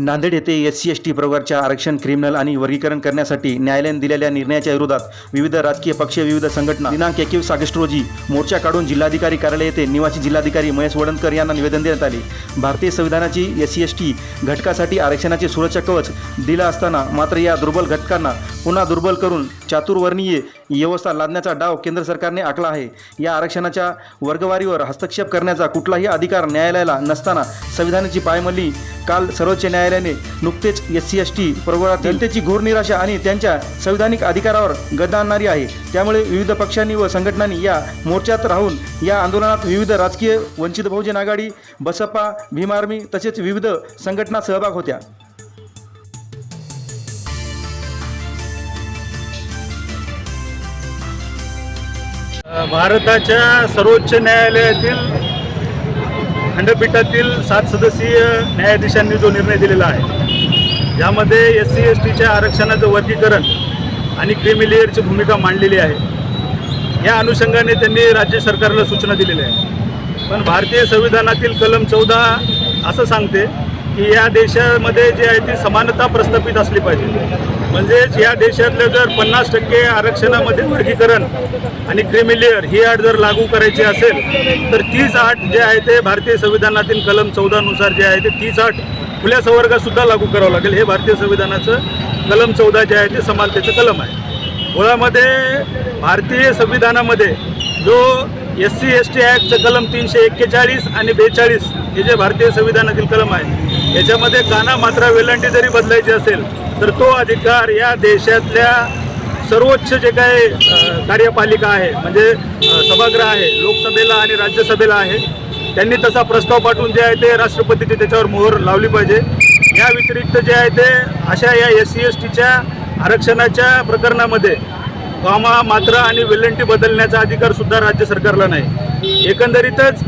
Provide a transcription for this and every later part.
नांदेड येथे S C S T प्रवर्गाच्या आरक्षण क्रिमिनल आणि वर्गीकरण करण्यासाठी न्यायालयाने दिलेल्या निर्णयाच्या विरोधात विविध राजकीय पक्ष विविध संघटना दिनांक एकवीस ऑगस्ट रोजी मोर्चा काढून जिल्हाधिकारी कार्यालय येथे निवासी जिल्हाधिकारी महेश वडणकर यांना निवेदन देण्यात आले. भारतीय संविधानाची एस सी एस टी घटकासाठी आरक्षणाचे सुरक्षा कवच दिला असताना मात्र या दुर्बल घटकांना पुन्हा दुर्बल करून चातुर्वर्णीय व्यवस्था लादण्याचा डाव केंद्र सरकारने आखला आहे. या आरक्षणाच्या वर्गवारीवर हस्तक्षेप करण्याचा कुठलाही अधिकार न्यायालयाला नसताना संविधानाची पायमल्ली काल सर्वोच्च न्यायालयाने नुकतेच एस सी एस टी प्रवर्गातील जनतेची घोर निराशा आणि त्यांच्या संविधानिक अधिकारावर गदा आणणारी आहे. त्यामुळे विविध पक्षांनी व संघटनांनी या मोर्चात राहून या आंदोलनात विविध राजकीय वंचित बहुजन आघाडी बसपा भीम आर्मी तसेच विविध संघटना सहभाग होत्या. भारताच्या सर्वोच्च न्यायालयातील खंडपीठातील सात सदस्यीय न्यायाधीशांनी जो निर्णय दिलेला आहे यामध्ये एस सी एस टीच्या आरक्षणाचं वर्गीकरण आणि क्रिमिलियरची भूमिका मांडलेली आहे. या अनुषंगाने त्यांनी राज्य सरकारला सूचना दिलेल्या आहे पण भारतीय संविधानातील कलम चौदा असं सांगते की या देशामध्ये जे आहे ती समानता प्रस्थापित असली पाहिजे. म्हणजेच या देशातलं जर पन्नास टक्के आरक्षणामध्ये वर्गीकरण आणि क्रिमिलियर ही अट जर लागू करायची असेल तर तीच अट जे आहे ते भारतीय संविधानातील कलम चौदानुसार जे आहे ते तीच अट खुल्या सवर्गातसुद्धा लागू करावं लागेल. हे भारतीय संविधानाचं कलम चौदा जे आहे ते समानतेचं कलम आहे. मुळामध्ये भारतीय संविधानामध्ये जो एस सी एस टी ॲक्टचं कलम तीनशे एक्केचाळीस आणि बेचाळीस हे जे भारतीय संविधानातील कलम आहे याच्यामध्ये काना मात्रा वेलांटी जरी बदलायची असेल तर तो अधिकार या देशातल्या सर्वोच्च जे काही कार्यपालिका आहे म्हणजे सभागृह आहे लोकसभेला आणि राज्यसभेला आहे त्यांनी तसा प्रस्ताव पाठवून जे आहे ते राष्ट्रपतीची त्याच्यावर मोहर लावली पाहिजे. या व्यतिरिक्त जे आहे ते अशा या एस सी एस टीच्या आरक्षणाच्या प्रकरणामध्ये कामा मात्रा आणि वेलंटी बदलण्याचा अधिकार सुद्धा राज्य सरकारला नाही. एकंदरीतच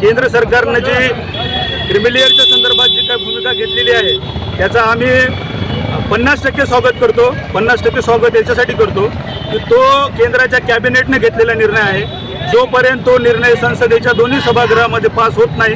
केंद्र सरकारनं जी क्रिमिलियरच्या संदर्भात घेतलेली आहे. त्याचा आम्ही पन्नास टक्के स्वागत करतो. पन्नास टक्के स्वागत याच्यासाठी करतो की तो केंद्राच्या कॅबिनेटने घेतलेला निर्णय आहे. जोपर्यंत तो निर्णय संसदेच्या दोन्ही सभागृहामध्ये पास होत नाही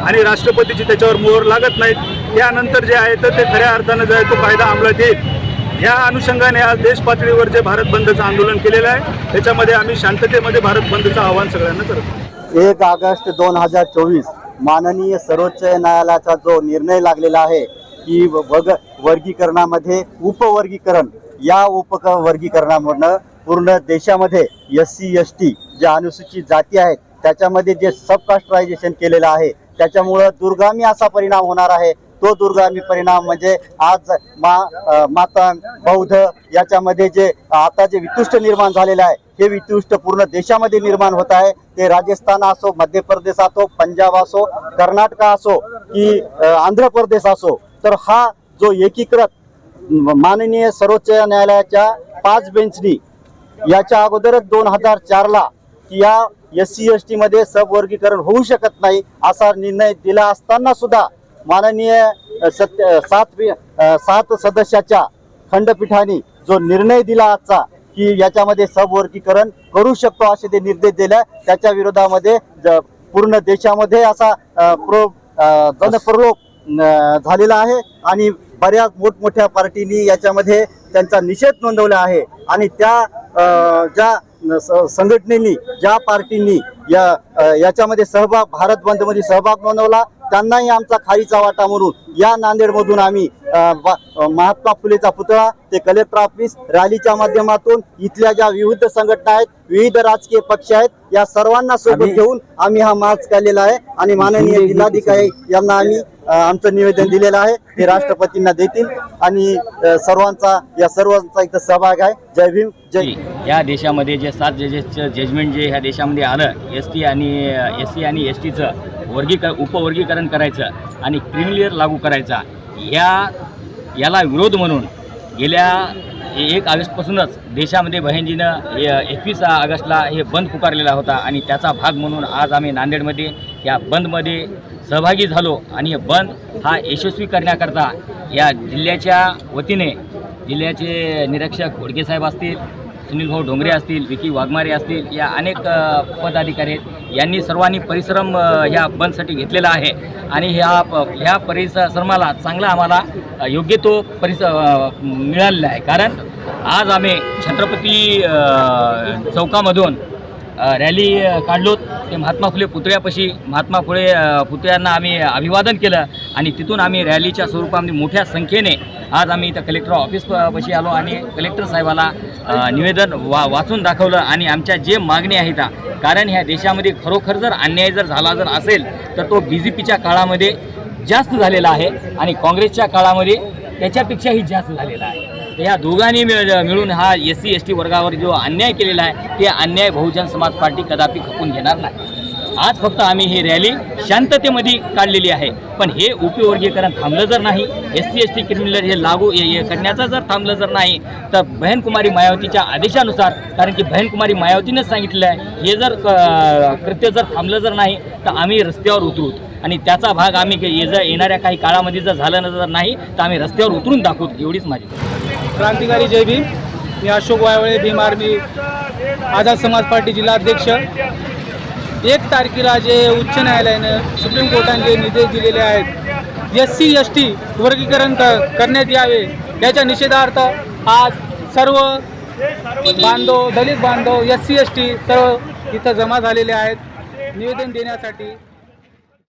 आणि राष्ट्रपतीची त्याच्यावर मोहर लागत नाहीत त्यानंतर जे आहे तर ते खऱ्या अर्थानं जे आहे तो कायदा अंमलात येईल. या अनुषंगाने आज देश पातळीवर जे भारत बंदचं आंदोलन केलेलं आहे त्याच्यामध्ये आम्ही शांततेमध्ये भारत बंदचं आवाहन सगळ्यांना करतो एक ऑगस्ट दोन हजार चोवीस माननीय सर्वोच्च न्यायालयाचा जो निर्णय लागलेला आहे की वग वर्गीकरणामध्ये उपवर्गीकरण या उप वर्गीकरणामधनं पूर्ण देशामध्ये एस सी एस टी ज्या अनुसूचित जाती आहेत त्याच्यामध्ये जे सबकास्टरायझेशन केलेलं आहे त्याच्यामुळं दुर्गामी असा परिणाम होणार आहे. तो दुर्गामी परिणाम म्हणजे आज मा अ, मातंग बौद्ध याच्यामध्ये जे आता जे वितुष्ट निर्माण झालेलं आहे हे वितुष्ट पूर्ण देशामध्ये निर्माण होत आहे. ते राजस्थान असो मध्य प्रदेश असो पंजाब असो कर्नाटक असो की आंध्र प्रदेश असो तर हा जो एकीकृत माननीय सर्वोच्च न्यायालयाच्या पाच बेंचनी याच्या अगोदरच दोन हजार चारला की या एस सी एस टीमध्ये सबवर्गीकरण होऊ शकत नाही असा निर्णय दिला असताना सुद्धा माननीय सत्य सात सात सदस्याच्या खंडपीठाने जो निर्णय दिला आजचा की याच्यामध्ये सबवर्गीकरण करू शकतो असे ते निर्देश दिले. त्याच्या विरोधामध्ये ज- पूर्ण देशामध्ये असा प्रो जनप्रलोभ झालेला आहे. आणि बऱ्याच मोठमोठ्या पार्टीनी याच्यामध्ये त्यांचा निषेध नोंदवला आहे. आणि त्या ज्या स- संघटनेनी ज्या पार्टींनी या याच्यामध्ये सहभाग भारत बंदमध्ये सहभाग नोंदवला. त्यांनाही आमचा खारीचा वाटा म्हणून या नांदेडमधून आम्ही महात्मा फुलेचा पुतळा ते कलेक्टर ऑफिस रॅलीच्या माध्यमातून इथल्या ज्या विविध संघटना आहेत विविध राजकीय पक्ष आहेत या सर्वांना सोबत घेऊन आम्ही हा मार्च केलेला आहे. आणि माननीय जिल्हाधिकारी यांना आम्ही आमचं निवेदन दिलेलं आहे. ते राष्ट्रपतींना देतील. आणि सर्वांचा या सर्वांचा इथं सहभाग आहे. जय भीम जय या देशामध्ये जे सात जजेसचं जजमेंट जे ह्या देशामध्ये आलं एस टी आणि एस सी आणि एस टीचं वर्गीकर उपवर्गीकरण करायचं आणि क्रिमिलियर लागू करायचा या याला विरोध म्हणून गेल्या एक ऑगस्टपासूनच देशामध्ये बहिणजीनं एकवीस ऑगस्टला हे बंद पुकारलेला होता आणि त्याचा भाग म्हणून आज आम्ही नांदेडमध्ये या बंदमध्ये सहभागी झालो आणि हे बंद हा यशस्वी करण्याकरता या जिल्ह्याच्या वतीने जिल्ह्याचे निरीक्षक घोडकेसाहेब असतील सुनील भाऊ डोंगरे असतील विकी वाघमारे असतील या अनेक पदाधिकारी आहेत. यांनी सर्वांनी परिश्रम ह्या बंदसाठी घेतलेला आहे. आणि ह्या प- ह्या परिश्रमाला चांगला आम्हाला योग्य तो परिस मिळालेला आहे. कारण आज आम्ही छत्रपती चौकामधून रॅली काढलो. काढलोत ते महात्मा फुले पुतळ्यापाशी महात्मा फुले पुतळ्यांना आम्ही अभिवादन केलं. आणि तिथून आम्ही रॅलीच्या स्वरूपामध्ये मोठ्या संख्येने आज आम्ही इथं कलेक्टर ऑफिस पशी आलो आणि कलेक्टर साहेबाला निवेदन वा वाचून दाखवलं आणि आमच्या जे मागणी आहेत कारण ह्या देशामध्ये खरोखर जर अन्याय जर झाला जर असेल तर तो बी जे पीच्या काळामध्ये जास्त झालेला आहे आणि काँग्रेसच्या काळामध्ये त्याच्यापेक्षाही जास्त झालेला आहे. या दोघांनी मिळ- मिळून हा एस सी एस टी वर्गावर जो अन्याय केलेला आहे ते अन्याय बहुजन समाज पार्टी कदापि खपून घेणार नाही. आज फक्त आम्ही ही रॅली शांततेमध्ये काढलेली आहे. पण हे उपवर्गीकरण थांबलं जर नाही S C S T criminal हे लागू हे- करण्याचं जर थांबलं जर नाही तर बहनकुमारी मायावतीच्या आदेशानुसार कारण की बहनकुमारी मायावतीनंच सांगितलेलं आहे हे जर क- कृत्य जर थांबलं जर नाही तर आम्ही रस्त्यावर उतरू. आणि त्याचा भाग आम्ही के- ये जर येणाऱ्या काही काळामध्ये जर झालं जर नाही तर आम्ही रस्त्यावर उतरून दाखवू एवढीच माझी क्रांतिकारी जय भीम. मी अशोक वायवळे भीम आर्मी आझाद समाज पार्टी जिल्हाध्यक्ष. एक तारखेला जे उच्च न्यायालयानं सुप्रीम कोर्टाने जे निर्देश दिलेले आहेत एस सी एस टी वर्गीकरण करण्यात यावे याच्या निषेधार्थ आज सर्व बांधव दलित बांधव एस सी एस टी सर्व इथं जमा झालेले आहेत. निवेदन देण्यासाठी